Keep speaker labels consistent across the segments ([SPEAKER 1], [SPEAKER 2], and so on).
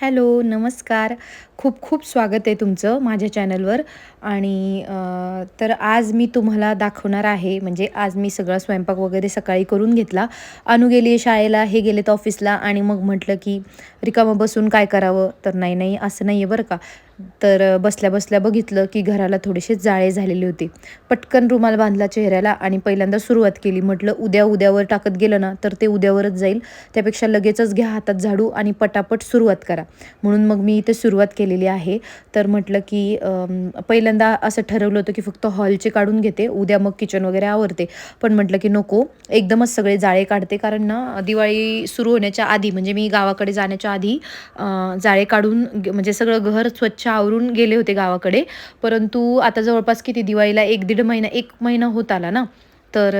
[SPEAKER 1] Hello नमस्कार. खूप खूप स्वागत आहे तुमचं माझ्या चॅनलवर. आणि तर आज मी तुम्हाला दाखवणार आहे म्हणजे आज मी सगळा स्वयंपाक वगैरे सकाळी करून घेतला. अनु गेली शाळेला हे गेलेत ऑफिसला आणि मग म्हटलं की रिकामं बसून काय करावं? तर नाही नाही असं नाही आहे बरं का. तर बसल्या बसल्या बघितलं की घराला थोडेसे जाळे झालेले होते. पटकन रुमाल बांधला चेहऱ्याला आणि पहिल्यांदा सुरुवात केली. म्हटलं उद्या उद्यावर टाकत गेलं ना तर ते उद्यावरच जाईल. त्यापेक्षा लगेचच घ्या हातात झाडू आणि पटापट सुरुवात करा. म्हणून मग मी इथे सुरुवात केलेली आहे. तर म्हटलं की पहिल्यांदा असं ठरवलं होतं की फक्त हॉलचे काढून घेते. उद्या मग किचन वगैरे आवरते. पण म्हटलं की नको एकदमच सगळे जाळे काढते. कारण ना दिवाळी सुरू होण्याच्या आधी म्हणजे मी गावाकडे जाण्याच्या आधी जाळे काढून म्हणजे सगळं घर स्वच्छ आवरून गेले होते गावाकडे. परंतु आता जवळपास किती दिवाळीला एक दीड महिना एक महिना होत आला ना? तर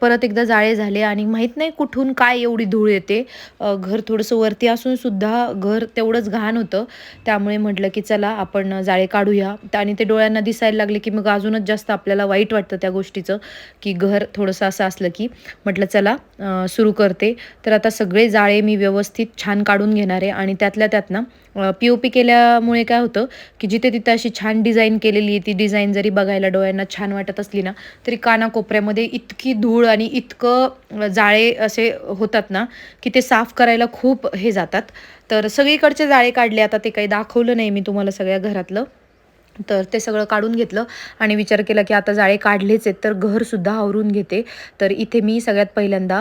[SPEAKER 1] परत एकदा जाळे झाले आणि माहीत नाही कुठून काय एवढी धूळ येते. घर थोडंसं वरती असून सुद्धा घर तेवढंच घाण होतं. त्यामुळे म्हटलं की चला आपण जाळे काढूया. आणि ते डोळ्यांना दिसायला लागले की मग अजूनच जास्त आपल्याला वाईट वाटतं त्या गोष्टीचं की घर थोडंसं असं असलं की. म्हटलं चला सुरू करते. तर आता सगळे जाळे मी व्यवस्थित छान काढून घेणार आहे. आणि त्यातल्या त्यात ना पी ओ पी केल्यामुळे काय होतं की जिथे तिथे अशी छान डिझाईन केलेली आहे. ती डिझाईन जरी बघायला डोळ्यांना छान वाटत असली ना तरी कानाकोपऱ्यामध्ये इतकी धूळ आणि इतकं जाळे असे होतात ना की ते साफ करायला खूप हे जातात. तर सगळीकडचे जाळे काढले आता ते काही दाखवलं नाही मी तुम्हाला सगळ्या घरातलं. तर ते सगळं काढून घेतलं आणि विचार केला की आता जाळे काढलेच आहेत तर घरसुद्धा आवरून घेते. तर इथे मी सगळ्यात पहिल्यांदा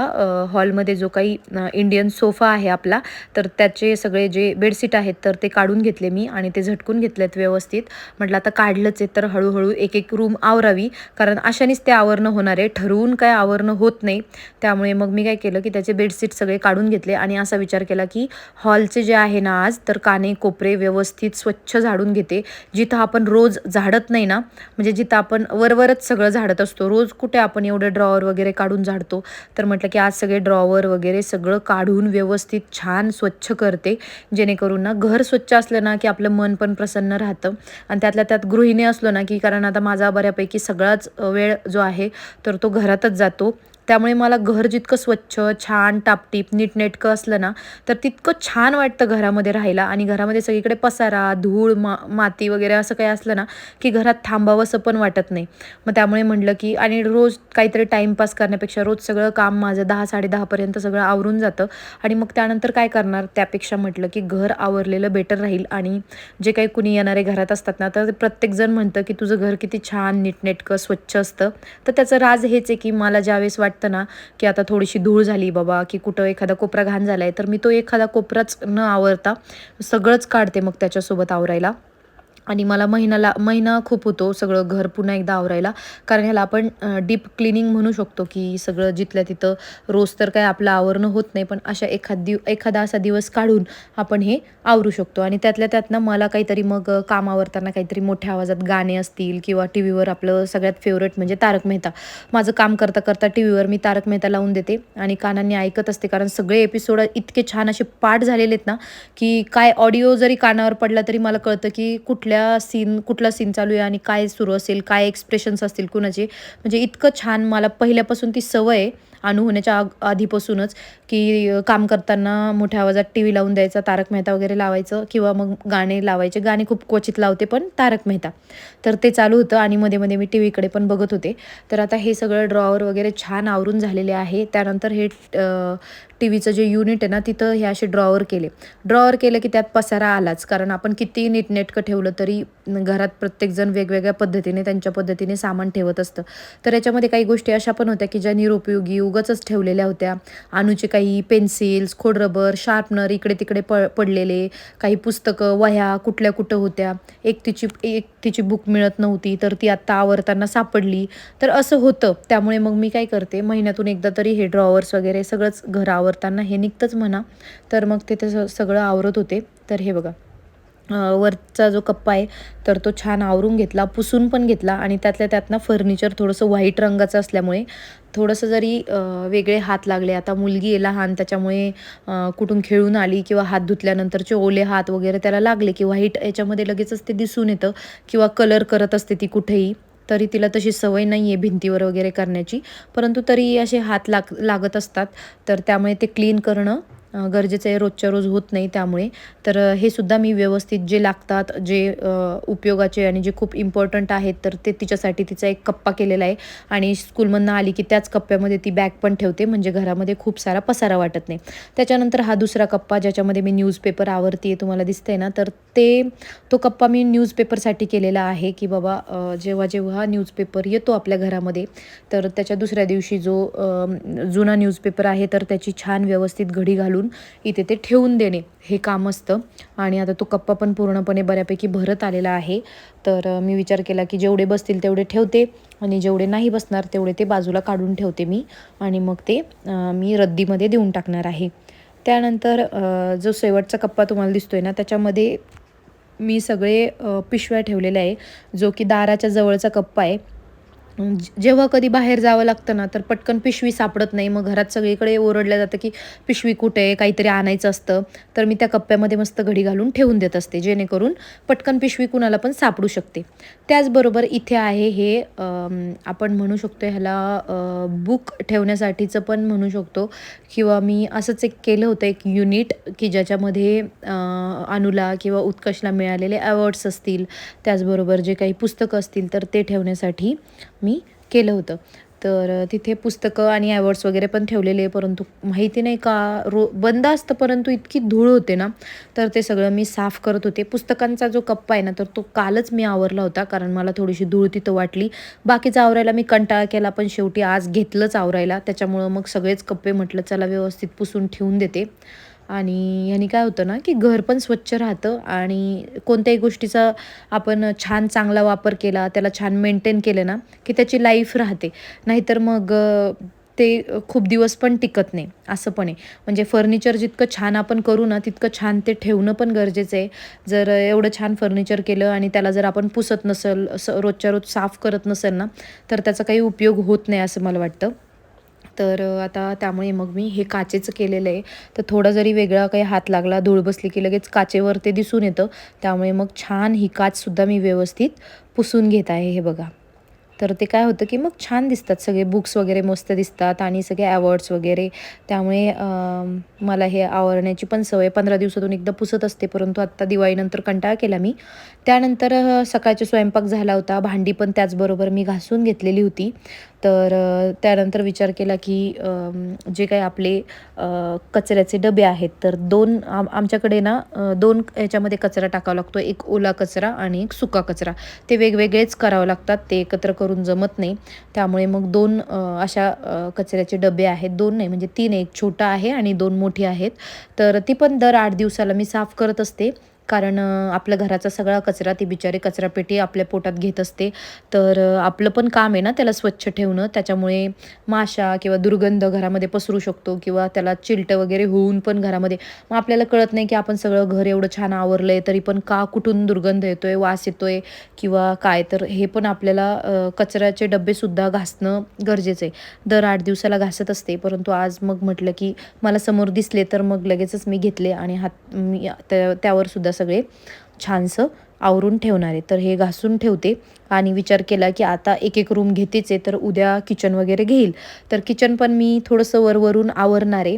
[SPEAKER 1] हॉलमध्ये जो काही इंडियन सोफा आहे आपला तर त्याचे सगळे जे बेडशीट आहेत तर ते काढून घेतले मी आणि ते झटकून घेतलेत व्यवस्थित. म्हटलं आता काढलंच आहे तर हळूहळू एक एक रूम आवरावी कारण अशानेच ते आवरणं होणार आहे. ठरवून काय आवरणं होत नाही. त्यामुळे मग मी काय केलं की त्याचे बेडशीट सगळे काढून घेतले आणि असा विचार केला की हॉलचे जे आहे ना आज तर काने कोपरे व्यवस्थित स्वच्छ झाडून घेते. जिथं आपण रोज झाडत नाही ना म्हणजे जिथं आपण वरवरच सगळं झाडत असतो रोज कुठे आपण एवढे ड्रॉवर वगैरे काढून झाडतो तर म्हटलं की आज सगळे ड्रॉवर वगैरे सगळं काढून व्यवस्थित छान स्वच्छ करते जेणेकरून ना घर स्वच्छ असलं ना की आपलं मन पण प्रसन्न राहतं. आणि त्यातल्या त्यात गृहिणी असलो ना की कारण आता माझा बऱ्यापैकी सगळाच वेळ जो आहे तर तो घरातच जातो. त्यामुळे मला घर जितकं स्वच्छ छान टापटीप नीटनेटकं असलं ना तर तितकं छान वाटतं घरामध्ये राहायला. आणि घरामध्ये सगळीकडे पसारा धूळ मा माती वगैरे असं काही असलं ना की घरात थांबावंसं पण वाटत नाही. मग त्यामुळे म्हटलं की आणि रोज काहीतरी टाईमपास करण्यापेक्षा रोज सगळं काम माझं दहा साडेदहापर्यंत सगळं आवरून जातं. आणि मग त्यानंतर काय करणार? त्यापेक्षा म्हटलं की घर आवरलेलं बेटर राहील. आणि जे काही कुणी येणारे घरात असतात ना तर प्रत्येकजण म्हणतं की तुझं घर किती छान नीटनेटकं स्वच्छ असतं. तर त्याचं राज हेच आहे की मला ज्यावेळेस वाटतं ना की आता थोडीशी धूळ झाली बाबा की कुठं एखादा कोपरा घाण झाला आहे तर मी तो एखादा कोपराच न आवरता सगळंच काढते मग त्याच्यासोबत आवरायला. आणि मला महिन्याला महिना खूप होतो सगळं घर पुन्हा एकदा आवरायला. कारण ह्याला आपण डीप क्लिनिंग म्हणू शकतो की सगळं जिथल्या तिथं रोज तर काय आपलं आवरणं होत नाही पण अशा एखाद दिव एखादा असा दिवस काढून आपण हे आवरू शकतो. आणि त्यातल्या त्यातनं मला काहीतरी मग काम आवरताना काहीतरी मोठ्या आवाजात गाणे असतील किंवा टी व्हीवर आपलं सगळ्यात फेवरेट म्हणजे तारक मेहता. माझं काम करता करता टी व्हीवर मी तारक मेहता लावून देते आणि कानांनी ऐकत असते. कारण सगळे एपिसोड इतके छान असे पाठ झालेले आहेत ना की काय ऑडिओ जरी कानावर पडला तरी मला कळतं की कुठल्या सीन कुठला सीन चालू आहे आणि काय सुरू असेल काय एक्सप्रेशन्स असतील कुणाचे. म्हणजे इतकं छान मला पहिल्यापासून ती सवय आहे. अनु होण्याच्या आग आधीपासूनच की काम करताना मोठ्या आवाजात टी व्ही लावून द्यायचा तारक मेहता वगैरे लावायचं किंवा मग गाणे लावायचे. गाणे खूप क्वचित लावते पण तारक मेहता. तर ते चालू होतं आणि मध्ये मध्ये मी टी व्हीकडे पण बघत होते. तर आता हे सगळं ड्रॉवर वगैरे छान आवरून झालेले आहे. त्यानंतर हे टी व्हीचं जे युनिट आहे ना तिथं हे असे ड्रॉवर केले. ड्रॉवर केलं की त्यात पसारा आलाच. कारण आपण किती नीटनेटकं ठेवलं तरी घरात प्रत्येकजण वेगवेगळ्या पद्धतीने त्यांच्या पद्धतीने सामान ठेवत असतं. तर याच्यामध्ये काही गोष्टी अशा पण होत्या की ज्या निरुपयोगी उगाचच ठेवलेल्या होत्या. अनुचे काही पेन्सिल्स खोडरबर शार्पनर इकडे तिकडे प पडलेले. काही पुस्तकं वह्या कुठल्या कुठं होत्या. एक तिची एक तिची बुक मिळत नव्हती तर ती आत्ता आवरताना सापडली. तर असं होतं. त्यामुळे मग मी काय करते महिन्यातून एकदा तरी हे ड्रॉवर्स वगैरे सगळंच घर आवरताना हे निघतंच म्हणा. तर मग ते स सगळं आवरत होते. तर हे बघा. वरचा जो कप्पा आहे तर तो छान आवरून घेतला पुसून पण घेतला आणि त्यातल्या त्यातनं फर्निचर थोडंसं व्हाईट रंगाचं असल्यामुळे थोडंसं जरी वेगळे हात लागले आता मुलगी आहे लहान त्याच्यामुळे कुठून खेळून आली किंवा हात धुतल्यानंतरचे ओले हात वगैरे त्याला लागले की व्हाईट याच्यामध्ये लगेचच ते दिसून येतं किंवा कलर करत असते ती कुठेही तरी तिला तशी सवय नाही आहे भिंतीवर वगैरे करण्याची. परंतु तरी असे हात लाग लागत असतात तर त्यामुळे ते क्लीन करणं गरजेचं आहे रोजच्या रोज होत नाही त्यामुळे. तर हे सुद्धा मी व्यवस्थित जे लागतात जे उपयोगाचे आणि जे खूप इम्पॉर्टंट आहेत तर ते तिच्यासाठी तिचा एक कप्पा केलेला आहे. आणि स्कूलमधनं आली की त्याच कप्प्यामध्ये ती बॅग पण ठेवते म्हणजे घरामध्ये खूप सारा पसारा वाटत नाही. त्याच्यानंतर हा दुसरा कप्पा ज्याच्यामध्ये मी न्यूजपेपर आवरती आहे तुम्हाला दिसतंय ना तर ते तो कप्पा मी न्यूजपेपरसाठी केलेला आहे की बाबा जेव्हा जेव्हा न्यूजपेपर येतो आपल्या घरामध्ये तर त्याच्या दुसऱ्या दिवशी जो जुना न्यूजपेपर आहे तर त्याची छान व्यवस्थित घडी घालून इथे ते ठेवून देणे. हे काम असतं. आणि आता तो कप्पा पण पूर्णपणे बऱ्यापैकी भरत आलेला आहे. तर मी विचार केला की जेवढे बसतील तेवढे ठेवते. आणि जेवढे नाही बसणार तेवढे ते बाजूला काढून ठेवते मी. आणि मग ते मी रद्दीमध्ये देऊन टाकणार आहे. त्यानंतर जो शेवटचा कप्पा तुम्हाला दिसतोय ना त्याच्यामध्ये मी सगळे पिशव्या ठेवलेल्या आहे. जो की दाराच्या जवळचा कप्पा आहे. जेव्हा कधी बाहेर जावं लागतं ना तर पटकन पिशवी सापडत नाही. मग घरात सगळीकडे ओरडलं जातं की पिशवी कुठे आहे? काहीतरी आणायचं असतं. तर मी त्या कप्प्यामध्ये मस्त घडी घालून ठेवून देत असते जेणेकरून पटकन पिशवी कुणाला पण सापडू शकते. त्याचबरोबर इथे आहे हे आपण म्हणू शकतो ह्याला बुक ठेवण्यासाठीचं पण म्हणू शकतो. किंवा मी असंच एक केलं होतं एक युनिट की ज्याच्यामध्ये अनुला किंवा उत्कर्षला मिळालेले अवॉर्ड्स असतील. त्याचबरोबर जे काही पुस्तकं असतील तर ते ठेवण्यासाठी मी केलं होतं. तर तिथे पुस्तकं आणि अवॉर्ड्स वगैरे पण ठेवलेले परंतु माहिती नाही का रो बंद असतं परंतु इतकी धूळ होते ना तर ते सगळं मी साफ करत होते. पुस्तकांचा जो कप्पा आहे ना तर तो कालच मी आवरला होता कारण मला थोडीशी धूळ तिथं वाटली. बाकीचं आवरायला मी कंटाळा केला पण शेवटी आज घेतलंच आवरायला. त्याच्यामुळं मग सगळेच कप्पे म्हटलं चला व्यवस्थित पुसून ठेवून देते. आणि ह्यानी काय होतं ना की घर पण स्वच्छ राहतं आणि कोणत्याही गोष्टीचा आपण छान चांगला वापर केला त्याला छान मेंटेन केलं ना की त्याची लाईफ राहते. नाहीतर मग ते खूप दिवस पण टिकत नाही असं पण आहे. म्हणजे फर्निचर जितकं छान आपण करू ना तितकं छान ते ठेवणं पण गरजेचं आहे. जर एवढं छान फर्निचर केलं आणि त्याला जर आपण पुसत नसेल असं रोजच्या रोज साफ करत नसेल ना तर त्याचा काही उपयोग होत नाही असं मला वाटतं. तर आता त्यामुळे मग मी हे काचेचं केलेलं आहे. तर थोडा जरी वेगळा काही हात लागला धूळ बसली की लगेच काचेवर ते दिसून येतं. त्यामुळे मग छान ही काचसुद्धा मी व्यवस्थित पुसून घेत आहे हे बघा. तर ते काय होतं की मग छान दिसतात सगळे बुक्स वगैरे मस्त दिसतात आणि सगळे अवॉर्ड्स वगैरे. त्यामुळे मला हे आवरण्याची पण सवय पंधरा दिवसातून एकदा पुसत असते परंतु आत्ता दिवाळीनंतर कंटाळा केला मी. त्यानंतर सकाळचा स्वयंपाक झाला होता भांडी पण त्याचबरोबर मी घासून घेतलेली होती. तर त्यानंतर विचार केला की जे काही आपले कचऱ्याचे डबे आहेत तर दोन आम आमच्याकडे ना दोन याच्यामध्ये कचरा टाकावा लागतो. एक ओला कचरा आणि एक सुका कचरा. ते वेगवेगळेच करावं लागतात. ते एकत्र करून जमत नाही. त्यामुळे मग दोन अशा कचऱ्याचे डबे आहेत. दोन नाही म्हणजे तीन एक छोटा आहे आणि दोन मोठी आहेत. तर ती पण दर आठ दिवसाला मी साफ करत असते. कारण आपल्या घराचा सगळा कचरा ती बिचारी कचरापेटी आपल्या पोटात घेत असते. तर आपलं पण काम आहे ना त्याला स्वच्छ ठेवणं. त्याच्यामुळे माशा किंवा दुर्गंध घरामध्ये पसरू शकतो किंवा त्याला चिलटं वगैरे होऊन पण घरामध्ये. मग आपल्याला कळत नाही की आपण सगळं घर एवढं छान आवरलं आहे तरी पण का कुठून दुर्गंध येतो आहे वास येतो आहे किंवा काय? तर हे पण आपल्याला कचऱ्याचे डबेसुद्धा घासणं गरजेचं आहे दर आठ दिवसाला घासत असते परंतु आज मग म्हटलं की मला समोर दिसले तर मग लगेचच मी घेतले आणि हात मी त्या त्यावर सुद्धा सगळे छानसं आवरून ठेवणार आहे. तर हे घासून ठेवते आणि विचार केला की आता एक एक रूम घेतेच आहे तर उद्या किचन वगैरे घेईल. तर किचन पण मी थोडंसं वरवरून आवरणार आहे.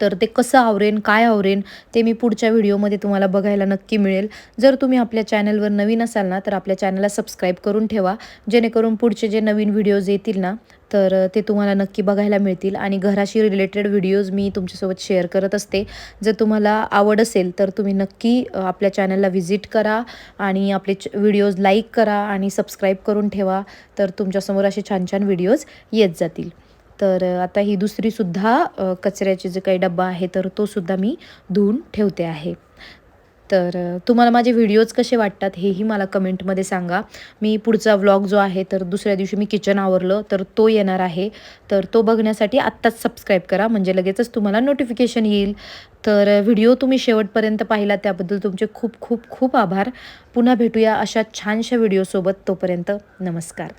[SPEAKER 1] तर ते कसं आवरेन काय आवरेन ते मी पुढच्या व्हिडिओमध्ये तुम्हाला बघायला नक्की मिळेल. जर तुम्ही आपल्या चॅनलवर नवीन असाल ना तर आपल्या चॅनलला सबस्क्राईब करून ठेवा. जेणेकरून पुढचे जे नवीन व्हिडिओज येतील ना तर ते तुम्हाला नक्की बघायला मिळतील. आणि घराशी रिलेटेड व्हिडिओज मी तुमच्यासोबत शेअर करत असते. जर तुम्हाला आवड असेल तर तुम्ही नक्की आपल्या चॅनलला व्हिजिट करा आणि आपले व्हिडिओज लाईक करा आणि सबस्क्राईब करून ठेवा. तर तुमच्यासमोर असे छान छान व्हिडिओज येत जातील. तर आता ही दुसरीसुद्धा कचऱ्याचे कचऱ्याची जे काही डब्बा आहे तर तोसुद्धा मी धुवून ठेवते आहे. तर तुम्हाला माझे व्हिडिओज कसे वाटतात हेही मला कमेंटमध्ये सांगा. मी पुढचा व्लॉग जो आहे तर दुसऱ्या दिवशी मी किचन आवरलं तर तो येणार आहे. तर तो बघण्यासाठी आत्ताच सबस्क्राईब करा म्हणजे लगेचच तुम्हाला नोटिफिकेशन येईल. तर व्हिडिओ तुम्ही शेवटपर्यंत पाहिला त्याबद्दल तुमचे खूप खूप खूप आभार. पुन्हा भेटूया अशा छानशा व्हिडिओसोबत तोपर्यंत नमस्कार.